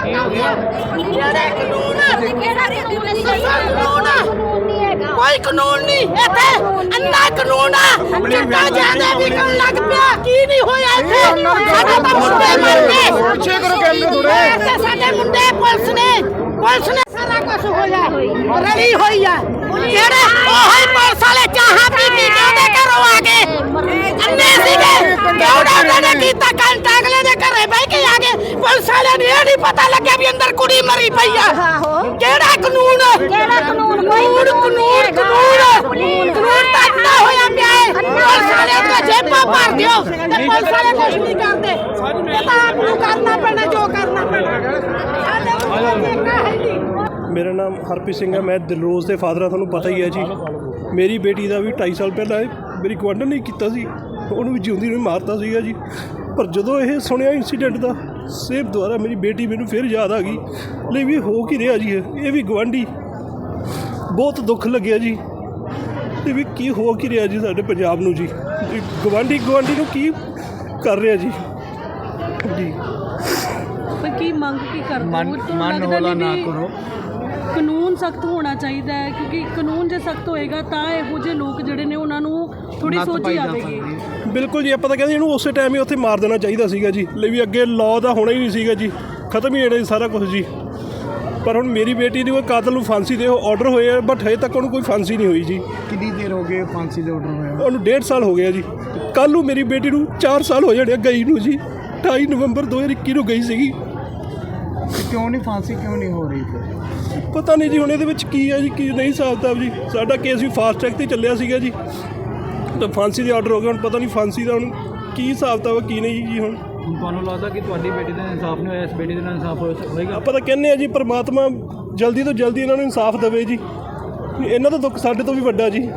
ਕਾਨੂੰਨ ਕਿਹੜਾ ਕਾਨੂੰਨ ਕੋਈ ਕਾਨੂੰਨ ਨਹੀਂ। ਇੱਥੇ ਅੰਨਾ ਕਾਨੂੰਨ ਆ। ਚਿੱਟਾ ਜ਼ਿਆਦਾ ਵਿਕਣ ਲੱਗ ਪਿਆ। ਕੀ ਨਹੀਂ ਹੋਇਆ ਇੱਥੇ? ਸਾਡੇ ਤਾਂ ਮੁੰਡੇ ਮਰ ਗਏ। ਪਿੱਛੇ ਕਰੋ ਕੈਮਰੇ ਥੋੜੇ। ਸਾਡੇ ਮੁੰਡੇ ਪੁਲਿਸ ਨੇ। ਪੁਲਿਸ ਨੇ ਸਾਰਾ ਕੁਝ ਹੋਇਆ। ਰਲੀ ਹੋਈ ਆ। ਜਿਹੜੇ ਉਹ ਹੀ ਪੁਲਿਸ ਵਾਲੇ ਚਾਹਾਂ ਪੀ ਪੀ ਕੇ ਉਹਦੇ ਘਰੋਂ ਆ ਗਏ ਅੰਨੇ ਸੀਗੇ ਕਿਉਂ ਉਹਨਾਂ ਨੇ ਕੀਤਾ ਘੰਟਾ ਅਗਲੇ ਦੇ ਘਰੇ ਬਹਿ ਕੇ ਆ ਗਏ ਪੁਲਿਸ ਵਾਲਿਆਂ ਨੂੰ ਇਹ ਨਹੀਂ ਅੰਦਰ ਕੁੜੀ ਮਰੀ ਪਈ ਆ। ਕਿਹੜਾ ਕਾਨੂੰਨ? ਕਿਹੜਾ ਕਾਨੂੰਨ? ਕੋਈ ਕਾਨੂੰਨ ਕਾਨੂੰਨ ਕਾਨੂੰਨ ਕਾਨੂੰਨ। ਤਾਂ ਅੱਧਾ ਹੋਇਆ ਪਿਆ ਹੈ। ਪੁਲਿਸ ਵਾਲਿਆਂ ਦੀਆਂ ਜੇਬਾਂ ਭਰ ਦਿਓ। ਤੇ ਪੁਲਿਸ ਵਾਲੇ ਕੁਝ ਨਹੀਂ ਕਰਦੇ। ਇਹ ਤਾਂ ਆਪ ਨੂੰ ਕਰਨਾ ਪੈਣਾ ਜੋ ਕਰਨਾ ਪੈਣਾ। ਸਾਡੇ ਕੋਲ ਦੇਖਾ ਹੈ ਨਹੀਂ। ਮੇਰਾ ਨਾਮ ਹਰਪ੍ਰੀਤ ਸਿੰਘ ਹੈ। ਮੈਂ ਦਿਲਰੋਜ਼ ਦੇ ਫਾਦਰ ਆ ਤੁਹਾਨੂੰ ਪਤਾ ਹੀ ਹੈ ਜੀ। ਮੇਰੀ ਬੇਟੀ ਦਾ ਵੀ 2.5 ਸਾਲ ਪਹਿਲਾਂ ਇਹ ਮੇਰੀ ਗਵਾਂਢਣ ਨੇ ਕੀਤਾ ਸੀ। ਉਹਨੂੰ ਵੀ ਜਿਉਂਦੀ ਨੂੰ ਹੀ ਮਾਰਤਾ ਸੀਗਾ ਜੀ। ਪਰ ਜਦੋਂ ਇਹ ਸੁਣਿਆ ਇੰਸੀਡੈਂਟ ਦਾ ਸੇਮ ਦੁਆਰਾ ਮੇਰੀ ਬੇਟੀ ਮੈਨੂੰ ਫਿਰ ਯਾਦ ਆ ਗਈ। ਲਈ ਵੀ ਹੋ ਕੀ ਰਿਹਾ ਜੀ ਇਹ? ਇਹ ਵੀ ਗਵਾਂਢੀ ਬਹੁਤ ਦੁੱਖ ਲੱਗਿਆ ਜੀ। ਇਹ ਵੀ ਕੀ ਹੋ ਕੀ ਰਿਹਾ ਜੀ ਸਾਡੇ ਪੰਜਾਬ ਨੂੰ ਜੀ? ਗਵਾਂਢੀ ਗਵਾਂਢੀ ਨੂੰ ਕੀ ਕਰ ਰਿਹਾ ਜੀ? ਜੀ। ਪਰ ਕੀ ਮੰਗ ਕੀ ਕਰਦੇ ਹੋ? ਮਨ ਹੌਲਾ ਨਾ ਕਰੋ। ਕਾਨੂੰਨ ਸਖਤ ਹੋਣਾ ਚਾਹੀਦਾ ਹੈ ਕਿਉਂਕਿ ਕਾਨੂੰਨ ਜੇ ਸਖਤ ਹੋਏਗਾ ਤਾਂ ਇਹੋ ਜਿਹੇ ਲੋਕ ਜਿਹੜੇ ਨੇ ਉਹਨਾਂ ਨੂੰ ਥੋੜੀ ਸੋਚੀ ਆਵੇਗੀ। ਬਿਲਕੁਲ ਜੀ ਆਪਾਂ ਤਾਂ ਕਹਿੰਦੇ ਇਹਨੂੰ ਉਸੇ ਟਾਈਮ ਹੀ ਉੱਥੇ ਮਾਰ ਦੇਣਾ ਚਾਹੀਦਾ ਸੀਗਾ ਜੀ। ਲਈ ਵੀ ਅੱਗੇ ਲਾਅ ਦਾ ਹੋਣਾ ਹੀ ਨਹੀਂ ਸੀਗਾ ਜੀ। ਖਤਮ ਹੀ ਹੋਣਾ ਸੀ ਸਾਰਾ ਕੁਝ ਜੀ। ਪਰ ਹੁਣ ਮੇਰੀ ਬੇਟੀ ਦੀ ਉਹ ਕਾਤਲ ਨੂੰ ਫਾਂਸੀ ਦੇ ਆਰਡਰ ਹੋਏ ਆ ਬਟ ਹਜੇ ਤੱਕ ਉਹਨੂੰ ਕੋਈ ਫਾਂਸੀ ਨਹੀਂ ਹੋਈ ਜੀ। ਕਿੰਨੀ ਦੇਰ ਹੋ ਗਈ ਫਾਂਸੀ ਦੇ ਆਰਡਰ ਹੋਇਆ ਉਹਨੂੰ 1.5 ਸਾਲ ਹੋ ਗਿਆ ਜੀ। ਕੱਲ ਨੂੰ ਮੇਰੀ ਬੇਟੀ ਨੂੰ 4 ਸਾਲ ਹੋ ਜਾਣੇ ਗਈ ਨੂੰ ਜੀ। 28 ਨਵੰਬਰ 2021 ਨੂੰ ਗਈ ਸੀਗੀ। ਕਿਉਂ ਨਹੀਂ ਫਾਂਸੀ ਕਿਉਂ ਨਹੀਂ ਹੋ ਰਹੀ ਪਤਾ ਨਹੀਂ ਜੀ ਹੁਣ ਇਹਦੇ ਵਿੱਚ ਕੀ ਹੈ ਜੀ ਕੀ ਨਹੀਂ ਹਿਸਾਬ ਜੀ। ਸਾਡਾ ਕੇਸ ਵੀ ਫਾਸਟ ਟਰੈਕ ਤੇ ਚੱਲਿਆ ਸੀਗਾ ਜੀ। ਤਾਂ ਫਾਂਸੀ ਦੇ ਆਰਡਰ ਹੋ ਗਏ ਹੁਣ ਪਤਾ ਨਹੀਂ ਫਾਂਸੀ ਦਾ ਹੁਣ ਕੀ ਹਿਸਾਬ ਤਾ ਕੀ ਨਹੀਂ ਜੀ ਹੁਣ। ਤੁਹਾਨੂੰ ਲੱਗਦਾ ਕਿ ਤੁਹਾਡੀ ਬੇਟੀ ਦਾ ਇਨਸਾਫ ਨਹੀਂ ਹੋਇਆ ਇਸ ਬੇਟੀ ਦਾ ਇਨਸਾਫ ਹੋ- ਹੋਏਗਾ? ਆਪਾਂ ਤਾਂ ਕਹਿੰਦੇ ਆ ਜੀ ਪ੍ਰਮਾਤਮਾ ਜਲਦੀ ਤੋਂ ਜਲਦੀ ਇਹਨਾਂ ਨੂੰ ਇਨਸਾਫ ਦੇਵੇ ਜੀ। ਇਹਨਾਂ ਦਾ ਦੁੱਖ ਸਾਡੇ ਤੋਂ ਵੀ ਵੱਡਾ ਜੀ।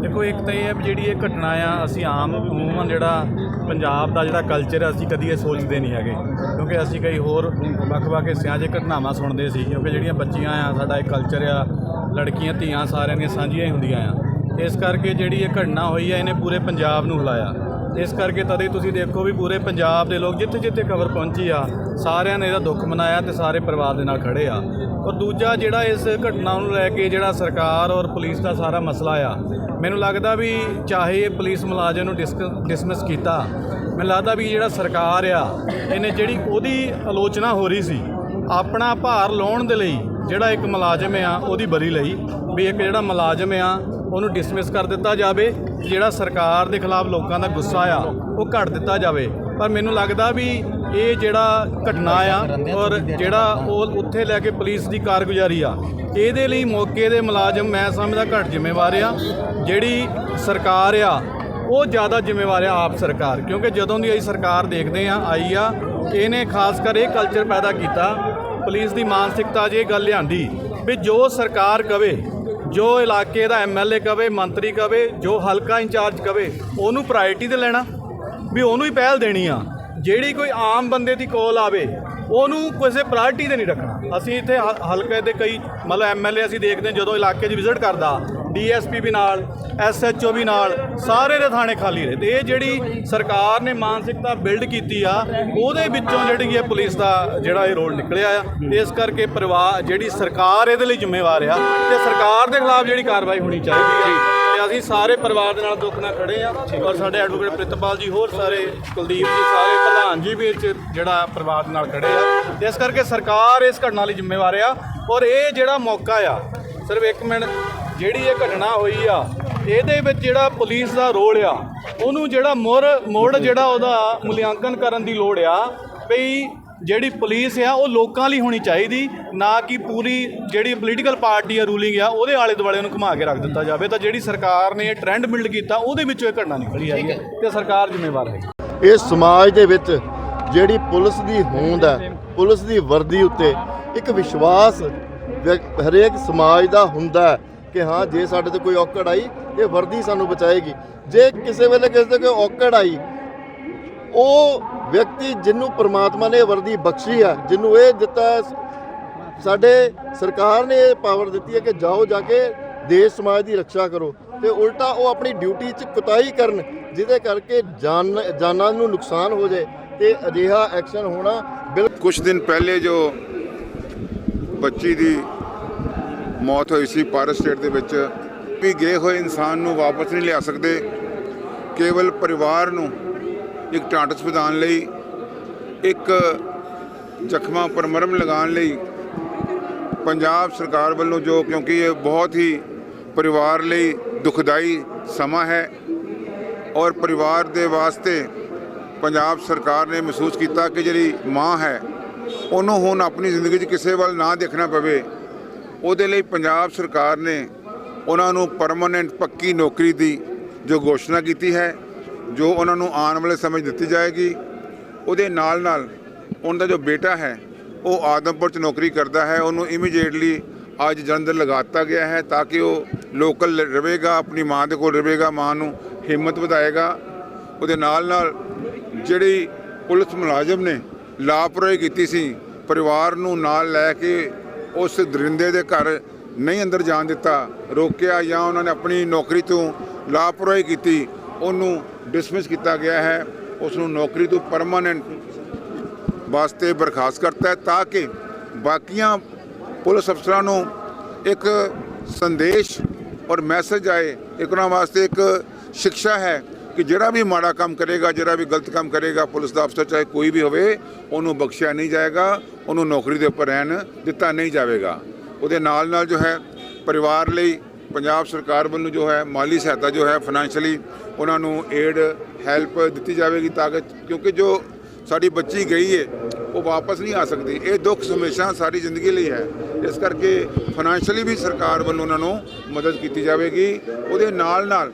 ਦੇਖੋ ਇੱਕ ਤਾਂ ਇਹ ਹੈ ਵੀ ਜਿਹੜੀ ਇਹ ਘਟਨਾ ਆ ਅਸੀਂ ਆਮ ਅਮੂਮਨ ਜਿਹੜਾ ਪੰਜਾਬ ਦਾ ਜਿਹੜਾ ਕਲਚਰ ਹੈ ਅਸੀਂ ਕਦੀ ਇਹ ਸੋਚਦੇ ਨਹੀਂ ਹੈਗੇ। ਕਿਉਂਕਿ ਅਸੀਂ ਕਈ ਹੋਰ ਵੱਖ-ਵੱਖ ਹਿੱਸਿਆਂ 'ਚ ਘਟਨਾਵਾਂ ਸੁਣਦੇ ਸੀ ਕਿਉਂਕਿ ਜਿਹੜੀਆਂ ਬੱਚੀਆਂ ਆ ਸਾਡਾ ਇੱਕ ਕਲਚਰ ਆ ਲੜਕੀਆਂ ਧੀਆਂ ਸਾਰਿਆਂ ਦੀਆਂ ਸਾਂਝੀਆਂ ਹੀ ਹੁੰਦੀਆਂ ਆ। ਇਸ ਕਰਕੇ ਜਿਹੜੀ ਇਹ ਘਟਨਾ ਹੋਈ ਹੈ, ਇਹਨੇ ਪੂਰੇ ਪੰਜਾਬ ਨੂੰ ਹਿਲਾਇਆ। ਇਸ ਕਰਕੇ ਤਦੇ ਤੁਸੀਂ ਦੇਖੋ ਵੀ ਪੂਰੇ ਪੰਜਾਬ ਦੇ ਲੋਕ ਜਿੱਥੇ ਜਿੱਥੇ ਖਬਰ ਪਹੁੰਚੀ ਆ, ਸਾਰਿਆਂ ਨੇ ਇਹਦਾ ਦੁੱਖ ਮਨਾਇਆ ਤੇ ਸਾਰੇ ਪਰਿਵਾਰ ਦੇ ਨਾਲ ਖੜੇ ਆ। ਔਰ ਦੂਜਾ ਜਿਹੜਾ ਇਸ ਘਟਨਾ ਨੂੰ ਲੈ ਕੇ ਜਿਹੜਾ ਸਰਕਾਰ ਔਰ ਪੁਲਿਸ ਦਾ ਸਾਰਾ ਮਸਲਾ ਆ, ਮੈਨੂੰ ਲੱਗਦਾ ਵੀ ਚਾਹੇ ਇਹ ਪੁਲਿਸ ਮੁਲਾਜ਼ਮ ਨੂੰ ਡਿਸਮਿਸ ਕੀਤਾ, ਮੈਨੂੰ ਲੱਗਦਾ ਵੀ ਜਿਹੜਾ ਸਰਕਾਰ ਆ, ਇਹਨੇ ਜਿਹੜੀ ਉਹਦੀ ਆਲੋਚਨਾ ਹੋ ਰਹੀ ਸੀ, ਆਪਣਾ ਭਾਰ ਲਾਉਣ ਦੇ ਲਈ ਜਿਹੜਾ ਇੱਕ ਮੁਲਾਜ਼ਮ ਆ, ਉਹਦੀ ਬਰੀ ਲਈ ਵੀ ਇੱਕ ਜਿਹੜਾ ਮੁਲਾਜ਼ਮ ਆ ਉਹਨੂੰ ਡਿਸਮਿਸ ਕਰ ਦਿੱਤਾ ਜਾਵੇ, ਜਿਹੜਾ ਸਰਕਾਰ ਦੇ ਖਿਲਾਫ ਲੋਕਾਂ ਦਾ ਗੁੱਸਾ ਆ, ਉਹ ਘਟ ਦਿੱਤਾ ਜਾਵੇ। ਪਰ ਮੈਨੂੰ ਲੱਗਦਾ ਵੀ ਇਹ ਜਿਹੜਾ ਘਟਨਾ ਆ ਔਰ ਜਿਹੜਾ ਉਹ ਉੱਥੇ ਲੈ ਕੇ ਪੁਲਿਸ ਦੀ ਕਾਰਗੁਜ਼ਾਰੀ ਆ, ਇਹਦੇ ਲਈ ਮੌਕੇ ਦੇ ਮੁਲਾਜ਼ਮ ਮੈਂ ਸਮਝਦਾ ਘੱਟ ਜ਼ਿੰਮੇਵਾਰ ਆ। ਜਿਹੜੀ ਸਰਕਾਰ ਆ, ਉਹ ਜ਼ਿਆਦਾ ਜ਼ਿੰਮੇਵਾਰ ਆ ਆਪ ਸਰਕਾਰ, ਕਿਉਂਕਿ ਜਦੋਂ ਦੀ ਅਸੀਂ ਸਰਕਾਰ ਦੇਖਦੇ ਆ, ਆਈ ਆ, ਇਹਨੇ ਖਾਸ ਕਰ ਇਹ ਕਲਚਰ ਪੈਦਾ ਕੀਤਾ, ਪੁਲਿਸ ਦੀ ਮਾਨਸਿਕਤਾ 'ਚ ਇਹ ਗੱਲ ਲਿਆਂਦੀ ਵੀ ਜੋ ਸਰਕਾਰ ਕਵੇ ਜੋ ਇਲਾਕੇ ਦਾ ਐਮਐਲਏ ਕਵੇ, ਮੰਤਰੀ ਕਵੇ, ਜੋ ਹਲਕਾ ਇੰਚਾਰਜ ਕਵੇ, ਉਹਨੂੰ ਪ੍ਰਾਇੋਰਟੀ ਤੇ ਲੈਣਾ, ਵੀ ਉਹਨੂੰ ਹੀ ਪਹਿਲ ਦੇਣੀ ਆ। ਜਿਹੜੀ ਕੋਈ ਆਮ ਬੰਦੇ ਦੀ ਕੋਲ ਆਵੇ, ਉਹਨੂੰ ਕਿਸੇ ਪ੍ਰਾਇੋਰਟੀ ਤੇ ਨਹੀਂ ਰੱਖਣਾ। ਅਸੀਂ ਇੱਥੇ ਹ- ਹਲਕੇ ਦੇ ਕਈ, ਮਤਲਬ ਐਮਐਲਏ ਅਸੀਂ ਦੇਖਦੇ ਹਾਂ ਜਦੋਂ ਇਲਾਕੇ 'ਚ ਵਿਜ਼ਿਟ ਕਰਦਾ ਡੀਐਸਪੀ ਵੀ ਨਾਲ, ਐਸਐਚਓ ਵੀ ਨਾਲ, ਸਾਰੇ ਦੇ ਥਾਣੇ ਖਾਲੀ ਰਹੇ। ਤੇ ਇਹ ਜਿਹੜੀ ਸਰਕਾਰ ਨੇ ਮਾਨਸਿਕਤਾ ਬਿਲਡ ਕੀਤੀ ਆ, ਉਹਦੇ ਵਿੱਚੋਂ ਜਿਹੜੀ ਹੈ ਪੁਲਿਸ ਦਾ ਜਿਹੜਾ ਇਹ ਰੋਲ ਨਿਕਲਿਆ ਆ, ਤੇ ਇਸ ਕਰਕੇ ਪਰਿਵਾਰ, ਜਿਹੜੀ ਸਰਕਾਰ ਇਹਦੇ ਲਈ ਜ਼ਿੰਮੇਵਾਰ ਆ, ਤੇ ਸਰਕਾਰ ਦੇ ਖਿਲਾਫ ਜਿਹੜੀ ਕਾਰਵਾਈ ਹੋਣੀ ਚਾਹੀਦੀ ਹੈ ਤੇ ਅਸੀਂ ਸਾਰੇ ਪਰਿਵਾਰ ਦੇ ਨਾਲ ਦੁੱਖ ਨਾਲ ਖੜੇ ਆ, ਔਰ ਸਾਡੇ ਐਡਵੋਕੇਟ ਪ੍ਰਿਤਪਾਲ ਜੀ, ਹੋਰ ਸਾਰੇ ਕੁਲਦੀਪ ਜੀ, ਸਾਰੇ ਪ੍ਰਧਾਨ ਜੀ ਵੀ ਇਹ 'ਚ ਜਿਹੜਾ ਪਰਿਵਾਰ ਦੇ ਨਾਲ ਖੜੇ ਆ। ਤੇ ਇਸ ਕਰਕੇ ਸਰਕਾਰ ਇਸ ਘਟਨਾ ਲਈ ਜ਼ਿੰਮੇਵਾਰ ਆ, ਔਰ ਇਹ ਜਿਹੜਾ ਮੌਕਾ ਆ, ਸਿਰਫ ਇੱਕ ਮਿੰਟ ਜਿਹੜੀ ਇਹ ਘਟਨਾ ਹੋਈ ਆ ਇਹਦੇ ਵਿੱਚ ਜਿਹੜਾ ਪੁਲਿਸ ਦਾ ਰੋਲ ਆ ਉਹਨੂੰ ਜਿਹੜਾ ਮੁਰ ਮੋੜ ਜਿਹੜਾ ਉਹਦਾ ਮੁਲਾਂਕਣ ਕਰਨ ਦੀ ਲੋੜ ਆ ਵੀ ਜਿਹੜੀ ਪੁਲਿਸ ਆ ਉਹ ਲੋਕਾਂ ਲਈ ਹੋਣੀ ਚਾਹੀਦੀ ਨਾ ਕਿ ਪੂਰੀ ਜਿਹੜੀ ਪੋਲੀਟੀਕਲ ਪਾਰਟੀ ਆ ਰੂਲਿੰਗ ਆ ਉਹਦੇ ਆਲੇ ਦੁਆਲੇ ਨੂੰ ਘੁਮਾ ਕੇ ਰੱਖ ਦਿੱਤਾ ਜਾਵੇ। ਤਾਂ ਜਿਹੜੀ ਸਰਕਾਰ ਨੇ ਇਹ ਟ੍ਰੈਂਡ ਬਿਲਡ ਕੀਤਾ ਉਹਦੇ ਵਿੱਚੋਂ ਇਹ ਘਟਨਾ ਨਿਕਲੀ ਆਈ ਹੈ। ਤੇ ਸਰਕਾਰ ਜ਼ਿੰਮੇਵਾਰ ਹੈ ਇਸ ਸਮਾਜ ਦੇ ਵਿੱਚ ਜਿਹੜੀ ਪੁਲਿਸ ਦੀ ਹੋਂਦ ਹੈ ਪੁਲਿਸ ਦੀ ਵਰਦੀ ਉੱਤੇ ਇੱਕ ਵਿਸ਼ਵਾਸ ਵਿਅਕ- ਹਰੇਕ ਸਮਾਜ ਦਾ ਹੁੰਦਾ ਹੈ ਕਿ ਹਾਂ, ਜੇ ਸਾਡੇ ਤੇ ਕੋਈ ਔਕੜ ਆਈ, ਇਹ ਵਰਦੀ ਸਾਨੂੰ ਬਚਾਏਗੀ। ਜੇ ਕਿਸੇ ਵੇਲੇ ਕਿਸੇ ਤੇ ਕੋਈ ਔਕੜ ਆਈ, ਉਹ ਵਿਅਕਤੀ ਜਿਹਨੂੰ ਪ੍ਰਮਾਤਮਾ ਨੇ ਵਰਦੀ ਬਖਸ਼ੀ ਹੈ ਜਿਹਨੂੰ ਇਹ ਦਿੱਤਾ ਸਾਡੇ ਸਰਕਾਰ ਨੇ ਇਹ ਪਾਵਰ ਦਿੱਤੀ ਹੈ ਕਿ ਜਾਓ ਜਾ ਕੇ ਦੇਸ਼ ਸਮਾਜ ਦੀ ਰੱਖਿਆ ਕਰੋ। ਤੇ ਉਲਟਾ ਉਹ ਆਪਣੀ ਡਿਊਟੀ 'ਚ ਕੁਤਾਹੀ ਕਰਨ, ਜਿਹਦੇ ਕਰਕੇ ਜਾਨ, ਜਾਨਾਂ ਨੂੰ ਨੁਕਸਾਨ ਹੋ ਜਾਏ ਤੇ ਅਜਿਹਾ ਐਕਸ਼ਨ ਹੋਣਾ ਕੁਝ ਦਿਨ ਪਹਿਲੇ ਜੋ ਬੱਚੀ ਦੀ ਮੌਤ ਹੋਈ ਸੀ ਭਾਰਤ ਸਟੇਟ ਦੇ ਵਿੱਚ। ਵੀ ਗਏ ਹੋਏ ਇਨਸਾਨ ਨੂੰ ਵਾਪਸ ਨਹੀਂ ਲਿਆ ਸਕਦੇ। ਕੇਵਲ ਪਰਿਵਾਰ ਨੂੰ ਇੱਕ ਢਾਂਢਸ ਵਧਾਉਣ ਲਈ, ਇੱਕ ਜ਼ਖਮਾਂ ਪਰ ਮਰਮ ਲਗਾਉਣ ਲਈ ਪੰਜਾਬ ਸਰਕਾਰ ਵੱਲੋਂ ਜੋ, ਕਿਉਂਕਿ ਇਹ ਬਹੁਤ ਹੀ ਪਰਿਵਾਰ ਲਈ ਦੁਖਦਾਈ ਸਮਾਂ ਹੈ ਔਰ ਪਰਿਵਾਰ ਦੇ ਵਾਸਤੇ ਪੰਜਾਬ ਸਰਕਾਰ ਨੇ ਮਹਿਸੂਸ ਕੀਤਾ ਕਿ ਜਿਹੜੀ ਮਾਂ ਹੈ, ਉਹਨੂੰ ਹੁਣ ਆਪਣੀ ਜ਼ਿੰਦਗੀ 'ਚ ਕਿਸੇ ਵੱਲ ਨਾ ਦੇਖਣਾ ਪਵੇ। ਉਹਦੇ ਲਈ ਪੰਜਾਬ ਸਰਕਾਰ ਨੇ ਉਹਨਾਂ ਨੂੰ ਪਰਮਨੈਂਟ ਪੱਕੀ ਨੌਕਰੀ ਦੀ ਜੋ ਘੋਸ਼ਣਾ ਕੀਤੀ ਹੈ, ਜੋ ਉਹਨਾਂ ਨੂੰ ਆਉਣ ਵਾਲੇ ਸਮੇਂ 'ਚ ਦਿੱਤੀ ਜਾਏਗੀ, ਉਹਦੇ ਨਾਲ ਨਾਲ ਉਹਨਾਂ ਦਾ ਜੋ ਬੇਟਾ ਹੈ, ਉਹ ਆਦਮਪੁਰ 'ਚ ਨੌਕਰੀ ਕਰਦਾ ਹੈ, ਉਹਨੂੰ ਇਮੀਡੀਏਟਲੀ ਅੱਜ ਜਲੰਧਰ ਲਗਾ ਦਿੱਤਾ ਗਿਆ ਹੈ ਤਾਂ ਕਿ ਉਹ ਲੋਕਲ ਰਵੇਗਾ ਆਪਣੀ ਮਾਂ ਦੇ ਕੋਲ ਰਵੇਗਾ ਮਾਂ ਨੂੰ ਹਿੰਮਤ ਵਧਾਏਗਾ। ਉਹਦੇ ਨਾਲ ਨਾਲ ਜਿਹੜੀ ਪੁਲਿਸ ਮੁਲਾਜ਼ਮ ਨੇ ਲਾਪਰਵਾਹੀ ਕੀਤੀ ਸੀ, ਪਰਿਵਾਰ ਨੂੰ ਨਾਲ ਲੈ ਕੇ ਉਸ ਦਰਿੰਦੇ ਦੇ ਘਰ ਨਹੀਂ ਅੰਦਰ ਜਾਣ ਦਿੱਤਾ, ਰੋਕਿਆ ਜਾਂ ਉਹਨਾਂ ਨੇ ਆਪਣੀ ਨੌਕਰੀ ਤੋਂ ਲਾਪਰਵਾਹੀ ਕੀਤੀ, ਉਹਨੂੰ ਡਿਸਮਿਸ ਕੀਤਾ ਗਿਆ ਹੈ। ਉਸ ਨੂੰ ਨੌਕਰੀ ਤੋਂ ਪਰਮਾਨੈਂਟ ਵਾਸਤੇ ਬਰਖਾਸਤ ਕਰਤਾ ਹੈ ਤਾਂ ਕਿ ਬਾਕੀਆਂ ਪੁਲਿਸ ਅਫਸਰਾਂ ਨੂੰ ਇੱਕ ਸੰਦੇਸ਼ ਔਰ ਮੈਸੇਜ ਆਏ। ਇੱਕ ਉਹਨਾਂ ਵਾਸਤੇ ਇੱਕ ਸਿੱਖਿਆ ਹੈ। ਕਿ ਜਿਹੜਾ ਵੀ ਮਾੜਾ ਕੰਮ ਕਰੇਗਾ, ਜਿਹੜਾ ਵੀ ਗਲਤ ਕੰਮ ਕਰੇਗਾ, ਪੁਲਿਸ ਦਾ ਅਫਸਰ ਚਾਹੇ ਕੋਈ ਵੀ ਹੋਵੇ, ਉਹਨੂੰ ਬਖਸ਼ਿਆ ਨਹੀਂ ਜਾਏਗਾ, ਉਹਨੂੰ ਨੌਕਰੀ ਦੇ ਉੱਪਰ ਰਹਿਣ ਦਿੱਤਾ ਨਹੀਂ ਜਾਵੇਗਾ। ਉਹਦੇ ਨਾਲ ਨਾਲ ਜੋ ਹੈ, ਪਰਿਵਾਰ ਲਈ ਪੰਜਾਬ ਸਰਕਾਰ ਵੱਲੋਂ ਜੋ ਹੈ, ਮਾਲੀ ਸਹਾਇਤਾ ਜੋ ਹੈ ਫਾਈਨੈਂਸ਼ੀਅਲੀ ਉਹਨਾਂ ਨੂੰ ਏਡ ਹੈਲਪ ਦਿੱਤੀ ਜਾਵੇਗੀ ਤਾਂ ਕਿ, ਕਿਉਂਕਿ ਜੋ ਸਾਡੀ ਬੱਚੀ ਗਈ ਹੈ ਉਹ ਵਾਪਸ ਨਹੀਂ ਆ ਸਕਦੀ। ਇਹ ਦੁੱਖ ਹਮੇਸ਼ਾ ਸਾਰੀ ਜ਼ਿੰਦਗੀ ਲਈ ਹੈ। ਇਸ ਕਰਕੇ ਫਾਈਨੈਂਸ਼ੀਅਲੀ ਵੀ ਸਰਕਾਰ ਵੱਲੋਂ ਉਹਨਾਂ ਨੂੰ ਮਦਦ ਕੀਤੀ ਜਾਵੇਗੀ। ਉਹਦੇ ਨਾਲ ਨਾਲ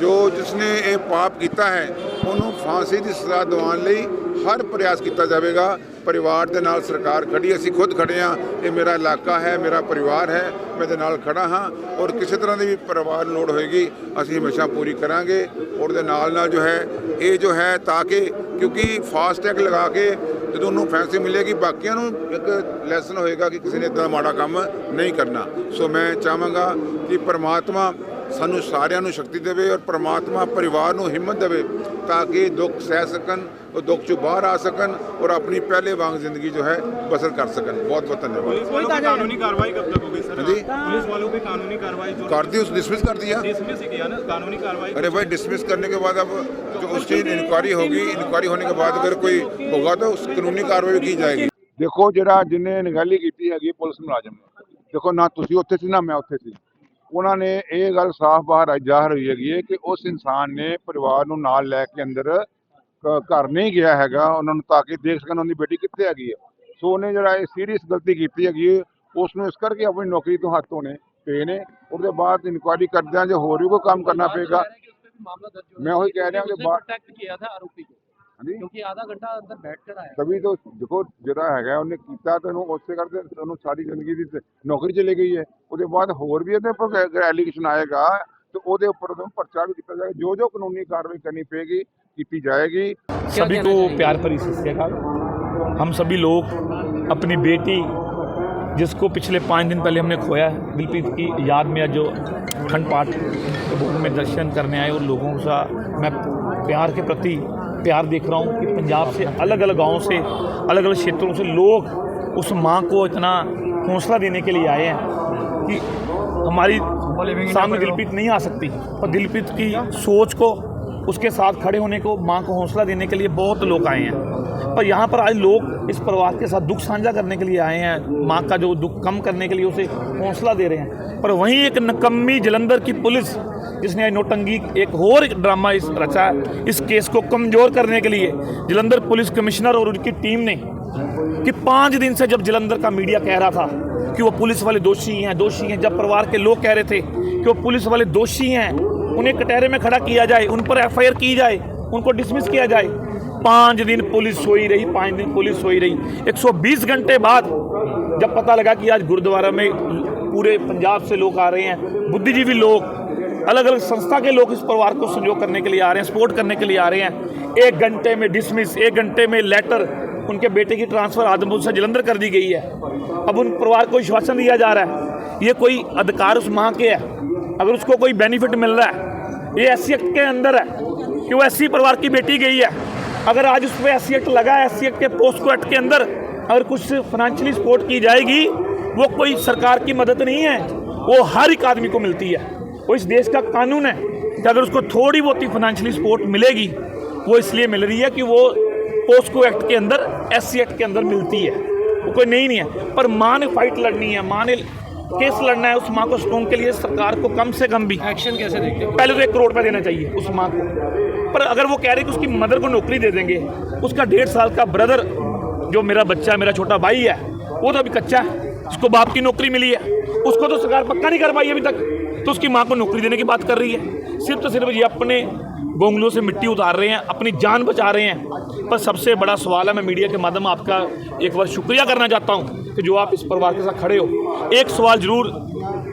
ਜੋ ਜਿਸ ਨੇ ਇਹ ਪਾਪ ਕੀਤਾ ਹੈ, ਉਹਨੂੰ ਫਾਂਸੀ ਦੀ ਸਜ਼ਾ ਦਿਵਾਉਣ ਲਈ ਹਰ ਪ੍ਰਯਾਸ ਕੀਤਾ ਜਾਵੇਗਾ। ਪਰਿਵਾਰ ਦੇ ਨਾਲ ਸਰਕਾਰ ਖੜੀ ਅਸੀਂ ਖੁਦ ਖੜੇ ਹਾਂ। ਇਹ ਮੇਰਾ ਇਲਾਕਾ ਹੈ, ਮੇਰਾ ਪਰਿਵਾਰ ਹੈ, ਮੈਂ ਇਹਦੇ ਨਾਲ ਖੜਾ ਹਾਂ ਔਰ ਕਿਸੇ ਤਰ੍ਹਾਂ ਦੀ ਵੀ ਪਰਿਵਾਰ ਲੋੜ ਹੋਏਗੀ, ਅਸੀਂ ਹਮੇਸ਼ਾ ਪੂਰੀ ਕਰਾਂਗੇ। ਔਰ ਦੇ ਨਾਲ ਨਾਲ ਜੋ ਹੈ, ਇਹ ਜੋ ਹੈ ਤਾਂ ਕਿ ਕਿਉਂਕਿ ਫਾਸਟ ਟੈਗ ਲਗਾ ਕੇ ਜਦੋਂ ਉਹਨੂੰ ਫੈਂਸੀ ਮਿਲੇਗੀ, ਬਾਕੀਆਂ ਨੂੰ ਇੱਕ ਲੈਸਨ ਹੋਏਗਾ ਕਿ ਕਿਸੇ ਨੇ ਇਦਾਂ ਮਾੜਾ ਕੰਮ ਨਹੀਂ ਕਰਨਾ। ਸੋ ਮੈਂ ਚਾਹਾਂਗਾ ਕਿ ਪਰਮਾਤਮਾ ਸਾਨੂੰ ਸਾਰਿਆਂ ਨੂੰ ਸ਼ਕਤੀ ਦੇਵੇ ਔਰ ਪ੍ਰਮਾਤਮਾ ਪਰਿਵਾਰ ਨੂੰ ਹਿੰਮਤ ਦੇਵੇ ਤਾਂ ਕਿ ਦੁੱਖ ਸਹਿ ਸਕਣ ਉਹ ਦੁੱਖ ਚੋਂ ਬਾਹਰ ਆ ਸਕਣ ਔਰ ਆਪਣੀ ਪਹਿਲੇ ਵਾਂਗ ਜ਼ਿੰਦਗੀ ਜੋ ਹੈ ਬਸਰ ਕਰ ਸਕਣ ਬਹੁਤ ਬਹੁਤ ਧੰਨਵਾਦ पुलिस वालों पे कानूनी कार्रवाई कब तक होगी सर जी। पुलिस वालों पे कानूनी कार्रवाई जो कर दी उस डिसमिस कर दिया डिसमिस ही किया ना कानूनी कार्रवाई अरे भाई डिसमिस करने के बाद अब जो उसकी इंक्वायरी होगी इंक्वायरी होने के बाद अगर कोई होगा तो उस कानूनी कार्रवाई की जाएगी ਦੇਖੋ ਜਿਹੜਾ ਜਿਨੇ ਨਿਗਾਲੀ ਕੀਤੀ ਹੈਗੀ ਪੁਲਿਸ ਮੁਲਾਜ਼ਮ ਨੇ ਦੇਖੋ ਨਾ ਤੁਸੀਂ ਉੱਥੇ ਸੀ ਨਾ ਮੈਂ ਉੱਥੇ ਸੀ ਉਹਨਾਂ ਨੇ ਇਹ ਗੱਲ ਸਾਫ਼ ਬਾਹਰ ਜ਼ਾਹਰ ਹੋਈ ਹੈਗੀ ਹੈ ਕਿ ਉਸ ਇਨਸਾਨ ਨੇ ਪਰਿਵਾਰ ਨੂੰ ਨਾਲ ਲੈ ਕੇ ਅੰਦਰ ਘਰ ਨਹੀਂ ਗਿਆ ਹੈਗਾ ਉਹਨਾਂ ਨੂੰ ਤਾਂ ਕਿ ਦੇਖ ਸਕਣ ਉਹਦੀ ਬੇਟੀ ਕਿੱਥੇ ਹੈਗੀ ਹੈ। ਸੋ ਉਹਨੇ ਜਿਹੜਾ ਇਹ ਸੀਰੀਅਸ ਗਲਤੀ ਕੀਤੀ ਹੈਗੀ ਉਸ ਨੂੰ ਇਸ ਕਰਕੇ ਆਪਣੀ ਨੌਕਰੀ ਤੋਂ ਹੱਥ ਧੋਣੇ ਪਏ ਨੇ। ਉਹਦੇ ਬਾਅਦ ਇਨਕੁਆਇਰੀ ਕਰਦੇ ਆ ਜੇ ਹੋਰ ਵੀ ਕੋਈ ਕੰਮ ਕਰਨਾ ਪਏਗਾ। ਮੈਂ ਉਹੀ ਕਹਿ ਰਿਹਾ ਕਿ ਪ੍ਰੋਟੈਕਟ ਕੀਤਾ ਥਾ ਆਰੋਪੀ ਜੀ क्योंकि आधा घंटा अंदर बैठ कर आया ਤਵੀ ਤੋਂ ਦੇਖੋ ਜਿਹੜਾ ਹੈਗਾ ਉਹਨੇ ਕੀਤਾ ਤੈਨੂੰ ਉਸੇ ਕਰਕੇ ਤੁਹਾਨੂੰ ਸਾਰੀ ਜ਼ਿੰਦਗੀ ਦੀ ਤੇ ਨੌਕਰੀ ਚਲੇ ਗਈ ਹੈ ਉਹਦੇ ਬਾਅਦ ਹੋਰ ਵੀ ਇਹਦੇ ਉੱਪਰ ਐਲੀਗੇਸ਼ਨ ਆਏਗਾ ਤੇ ਉਹਦੇ ਉੱਪਰ ਤੁਹਾਨੂੰ ਪਰਚਾ ਵੀ ਕੀਤਾ ਜਾਏਗਾ ਜੋ ਜੋ ਕਾਨੂੰਨੀ ਕਾਰਵਾਈ ਕਰਨੀ ਪਏਗੀ ਕੀਤੀ ਜਾਏगी सभी कहना को चाहेंगे? प्यार भरी सत श्रीकाल हम सभी लोग अपनी बेटी जिसको पिछले पाँच दिन पहले हमने खोया है दिलप्रीत की याद में आज जो अखंड पाठ भोग में दर्शन करने आए और लोगों का मैं प्यार के प्रति प्यार देख रहा हूँ कि पंजाब से अलग अलग गाँव से अलग अलग क्षेत्रों से लोग उस माँ को इतना हौसला देने के लिए आए हैं कि हमारी सामने दिलप्रीत नहीं आ सकती। और दिलप्रीत की सोच को उसके साथ खड़े होने को, माँ को हौसला देने के लिए बहुत लोग आए हैं। पर यहाँ पर आज लोग इस परिवार के साथ दुख साझा करने के लिए आए हैं। माँ का जो दुख कम करने के लिए उसे हौसला दे रहे हैं। पर वहीं एक नकम्मी जलंधर की पुलिस, जिसने आज नोटंगी एक और ड्रामा इस रचा, इस केस को कमज़ोर करने के लिए जलंधर पुलिस कमिश्नर और उनकी टीम ने कि पाँच दिन से जब जलंधर का मीडिया कह रहा था कि वो पुलिस वाले दोषी हैं दोषी हैं, जब परिवार के लोग कह रहे थे कि वो पुलिस वाले दोषी हैं उन्हें कटहरे में खड़ा किया जाए, उन पर एफआईआर की जाए, उनको डिसमिस किया जाए। पाँच दिन पुलिस सोई रही, पाँच दिन पुलिस सोई रही। 120 घंटे बाद जब पता लगा कि आज गुरुद्वारा में पूरे पंजाब से लोग आ रहे हैं, बुद्धिजीवी लोग अलग अलग संस्था के लोग इस परिवार को सहयोग करने के लिए आ रहे हैं सपोर्ट करने के लिए आ रहे हैं। एक घंटे में डिसमिस एक घंटे में लेटर उनके बेटे की ट्रांसफ़र आदमपुर से जलंधर कर दी गई है। अब उन परिवार को विश्वासन दिया जा रहा है। ये कोई अधिकार उस माँ के है। अगर उसको कोई बेनिफिट मिल रहा है, ये एस एक्ट के अंदर है कि वो एस परिवार की बेटी गई है। अगर आज उस पर एस एक्ट लगा है एससी एक्ट के पोस्को एक्ट के अंदर अगर कुछ फाइनेंशियली सपोर्ट की जाएगी, वो कोई सरकार की मदद नहीं है। वो हर एक आदमी को मिलती है। वो इस देश का कानून है कि अगर उसको थोड़ी बहुत ही फाइनेंशियली सपोर्ट मिलेगी, वो इसलिए मिल रही है कि वो पोस्को एक्ट के अंदर एससी एक्ट के अंदर मिलती है। वो कोई नहीं नहीं है। पर माँ ने फाइट लड़नी है माँ ने केस लड़ना है उस माँ को स्ट्रॉन्ग के लिए सरकार को कम से कम भी। एक्शन कैसे देखते हो? पहले तो एक करोड़ रुपया देना चाहिए उस माँ को। पर अगर वो कह रहे कि उसकी मदर को नौकरी दे देंगे उसका डेढ़ साल का ब्रदर जो मेरा बच्चा मेरा छोटा भाई है वो तो अभी कच्चा है। उसको बाप की नौकरी मिली है। उसको तो सरकार पक्का नहीं कर पाई अभी तक। तो उसकी माँ को नौकरी देने की बात कर रही है। सिर्फ़ तो सिर्फ़ ये अपने गोंगलों से मिट्टी उतार रहे हैं, अपनी जान बचा रहे हैं। पर सबसे बड़ा सवाल है, मैं मीडिया के माध्यम आपका एक बार शुक्रिया करना चाहता हूँ कि जो आप इस परिवार के साथ खड़े हो। एक सवाल ज़रूर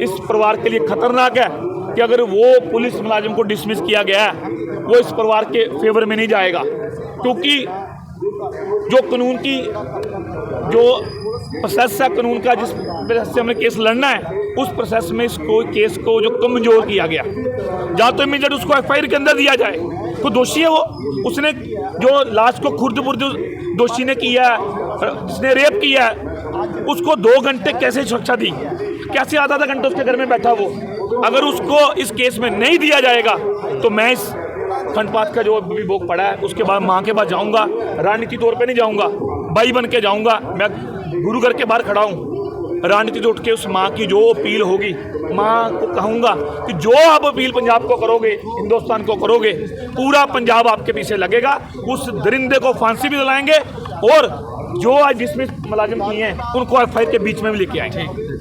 इस परिवार के लिए खतरनाक है कि अगर वो पुलिस मुलाजिम को डिसमिस किया गया है, वो इस परिवार के फेवर में नहीं जाएगा। क्योंकि जो कानून की, जो प्रोसेस है, कानून का जिस प्रोसेस से हमने केस लड़ना है, उस प्रोसेस में इसको केस को जो कमज़ोर किया गया। या तो इमीडिएट उसको एफआईआर के अंदर दिया जाए। तो दोषी है वो। उसने जो लाश को खुर्द बुर्द दोषी ने किया है, जिसने रेप किया है, उसको दो घंटे कैसे सुरक्षा दी? कैसे आधा आधा घंटा उसके घर में बैठा वो? अगर उसको इस केस में नहीं दिया जाएगा तो मैं इस खंडपात का जो अभी भोग पड़ा है, उसके बाद माँ के पास जाऊँगा राजनीति तौर पर नहीं जाऊँगा, भाई बन के जाऊँगा। मैं गुरु घर के बाहर खड़ा हूँ। राजनीति से उठ के उस माँ की जो अपील होगी, माँ को कहूँगा कि जो आप अपील पंजाब को करोगे, हिंदुस्तान को करोगे, पूरा पंजाब आपके पीछे लगेगा। उस दरिंदे को फांसी भी दिलाएँगे और जो आज जिसमें मुलाजिम किए हैं, उनको एफ़ के बीच में भी लेके आएँगे।